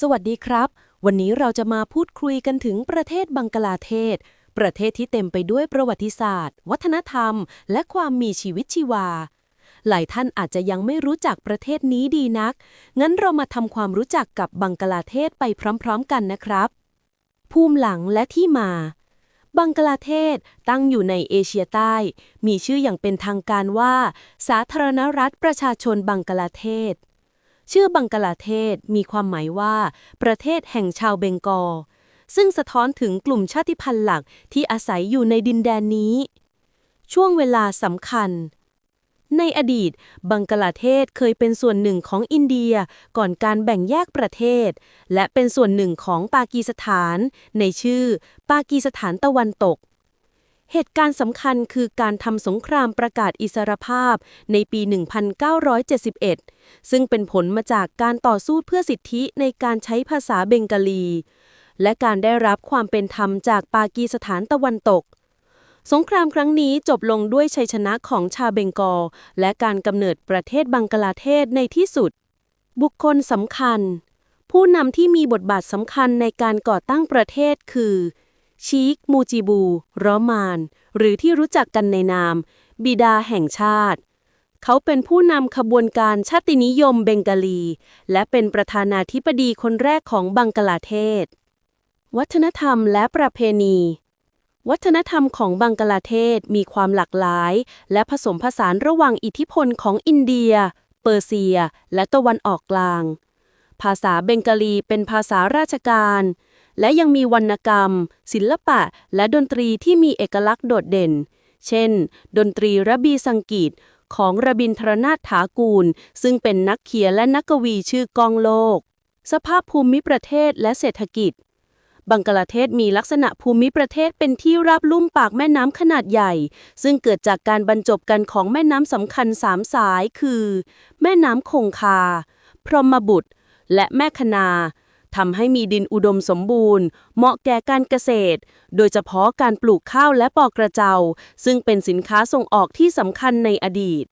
สวัสดีครับ วันนี้เราจะมาพูดคุยกันถึงประเทศบังกลาเทศ ประเทศที่เต็มไปด้วยประวัติศาสตร์ วัฒนธรรม และความมีชีวิตชีวา หลายท่านอาจจะยังไม่รู้จักประเทศนี้ดีนัก งั้นเรามาทำความรู้จักกับบังกลาเทศไปพร้อม ๆ กันนะครับ ภูมิหลังและที่มาบังกลาเทศตั้งอยู่ในเอเชียใต้ มีชื่ออย่างเป็นทางการว่า สาธารณรัฐประชาชนบังกลาเทศ ชื่อบังกลาเทศมีความหมายว่า ประเทศแห่งชาวเบงกอล ซึ่งสะท้อนถึงกลุ่มชาติพันธุ์หลักที่อาศัยอยู่ในดินแดนนี้ ช่วงเวลาสำคัญ ในอดีต บังกลาเทศเคยเป็นส่วนหนึ่งของอินเดียก่อนการแบ่งแยกประเทศ และเป็นส่วนหนึ่งของปากีสถาน ในชื่อ ปากีสถานตะวันตก เหตุการณ์สำคัญคือการทำสงครามประกาศอิสรภาพในปี 1971 ซึ่งเป็นผลมาจากการต่อสู้เพื่อสิทธิในการใช้ภาษาเบงกาลี และการได้รับความเป็นธรรมจากปากีสถานตะวันตก สงครามครั้งนี้จบลงด้วยชัยชนะของชาเบงกอลและการกำเนิดประเทศบังกลาเทศในที่สุด บุคคลสำคัญ ผู้นำที่มีบทบาทสำคัญในการก่อตั้งประเทศคือ ชีค มูจิบู รอมาน หรือที่รู้จักกันในนาม บิดาแห่งชาติ เขาเป็นผู้นำขบวนการชาตินิยมเบงกาลี และเป็นประธานาธิบดีคนแรกของบังกลาเทศ วัฒนธรรมและประเพณี วัฒนธรรมของบังกลาเทศมีความหลากหลาย และผสมผสานระหว่างอิทธิพลของอินเดีย เปอร์เซีย และตะวันออกกลาง ภาษาเบงกาลีเป็นภาษาราชการ และยังมีวรรณกรรม ศิลปะ และดนตรีที่มีเอกลักษณ์โดดเด่น เช่น ดนตรีระบีสังกีตของระบินทรนาถถากูล ซึ่งเป็นนักเขียนและนักกวีชื่อกองโลก สภาพภูมิประเทศและเศรษฐกิจ บังกลาเทศมีลักษณะภูมิประเทศเป็นที่ราบลุ่มปากแม่น้ำขนาดใหญ่ ซึ่งเกิดจากการบรรจบกันของแม่น้ำสำคัญสามสายคือ แม่น้ำคงคา พรหมบุตร และแม่คนา ทำให้มีดินอุดมสมบูรณ์ เหมาะแก่การเกษตร โดยเฉพาะการปลูกข้าวและปอกกระเจา ซึ่งเป็นสินค้าส่งออกที่สำคัญในอดีต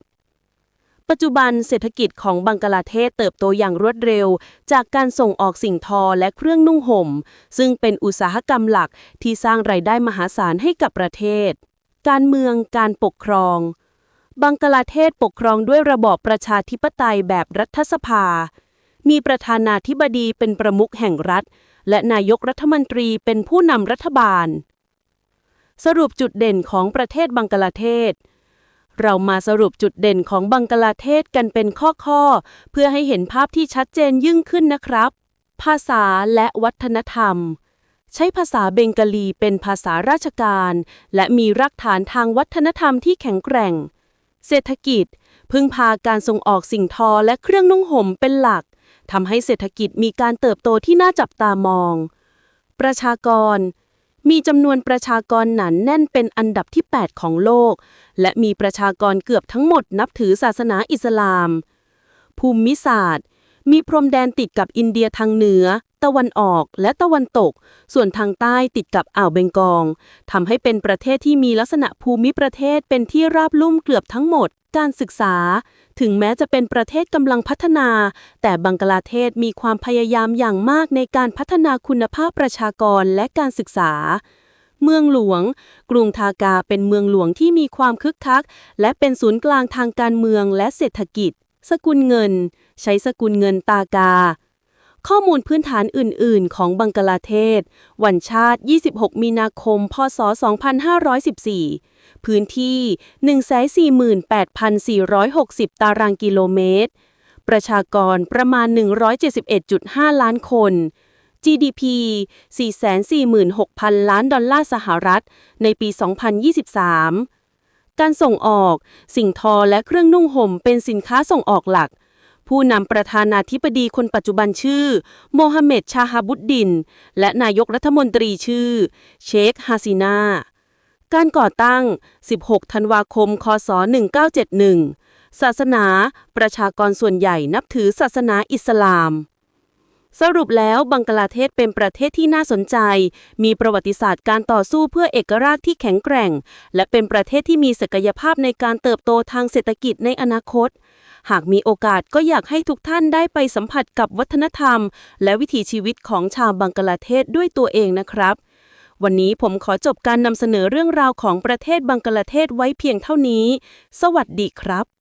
ปัจจุบันเศรษฐกิจของบังกลาเทศเติบโตอย่างรวดเร็ว จากการส่งออกสิ่งทอและเครื่องนุ่งห่ม ซึ่งเป็นอุตสาหกรรมหลักที่สร้างรายได้มหาศาลให้กับประเทศ การเมืองการปกครองบังกลาเทศปกครองด้วยระบอบประชาธิปไตยแบบรัฐสภา มีประธานาธิบดีเป็นประมุขแห่งรัฐ และนายกรัฐมนตรีเป็นผู้นำรัฐบาล สรุปจุดเด่นของประเทศบังกลาเทศ เรามาสรุปจุดเด่นของบังกลาเทศกันเป็นข้อๆ เพื่อให้เห็นภาพที่ชัดเจนยิ่งขึ้นนะครับ ภาษาและวัฒนธรรมใช้ภาษาเบงกาลีเป็นภาษาราชการ และมีรากฐานทางวัฒนธรรมที่แข็งแกร่ง เศรษฐกิจ พึ่งพาการส่งออกสิ่งทอและเครื่องนุ่งห่มเป็นหลัก ทำให้เศรษฐกิจมีการเติบโตที่น่าจับตามอง ประชากร มีจำนวนประชากรหนาแน่นเป็นอันดับที่ 8 ของโลก และมีประชากรเกือบทั้งหมดนับถือศาสนาอิสลาม ภูมิศาสตร์ มีพรมแดนติดกับอินเดียทางเหนือ ตะวันออกและตะวันตก ส่วนทางใต้ติดกับอ่าวเบงกอลทำให้เป็นประเทศที่มีลักษณะภูมิประเทศเป็นที่ราบลุ่มเกือบทั้งหมด การศึกษา ถึงแม้จะเป็นประเทศกำลังพัฒนา แต่บังกลาเทศมีความพยายามอย่างมากในการพัฒนาคุณภาพประชากรและการศึกษาเมืองหลวง กรุงทากาเป็นเมืองหลวงที่มีความคึกคัก และเป็นศูนย์กลางทางการเมืองและเศรษฐกิจ สกุลเงิน ใช้สกุลเงินตากา ข้อมูลพื้นฐานอื่น ๆ ของบังกลาเทศ วันชาติ 26 มีนาคม พศ 2514 พื้นที่ 148,460 ตารางกิโลเมตร ประชากรประมาณ 171.5 ล้านคน GDP 446,000 ล้านดอลลาร์สหรัฐ ในปี 2023 การส่งออก สิ่งทอและเครื่องนุ่งห่มเป็นสินค้าส่งออกหลัก ผู้นำประธานาธิบดีคนปัจจุบันชื่อ โมฮัมเหม็ดชาฮาบุดดิน และนายกรัฐมนตรีชื่อ เชคฮาซินาการก่อตั้ง 16 ธันวาคม คศ 1971 ศาสนา ประชากรส่วนใหญ่นับถือศาสนาอิสลาม สรุปแล้วบังกลาเทศเป็นประเทศที่น่าสนใจ มีประวัติศาสตร์การต่อสู้เพื่อเอกราชที่แข็งแกร่ง และเป็นประเทศที่มีศักยภาพในการเติบโตทางเศรษฐกิจในอนาคต หากมีโอกาสก็อยากให้ทุกท่านได้ไปสัมผัสกับวัฒนธรรม และวิถีชีวิตของชาวบังกลาเทศด้วยตัวเองนะครับ วันนี้ผมขอจบการนำเสนอเรื่องราวของประเทศบังกลาเทศไว้เพียงเท่านี้ สวัสดีครับ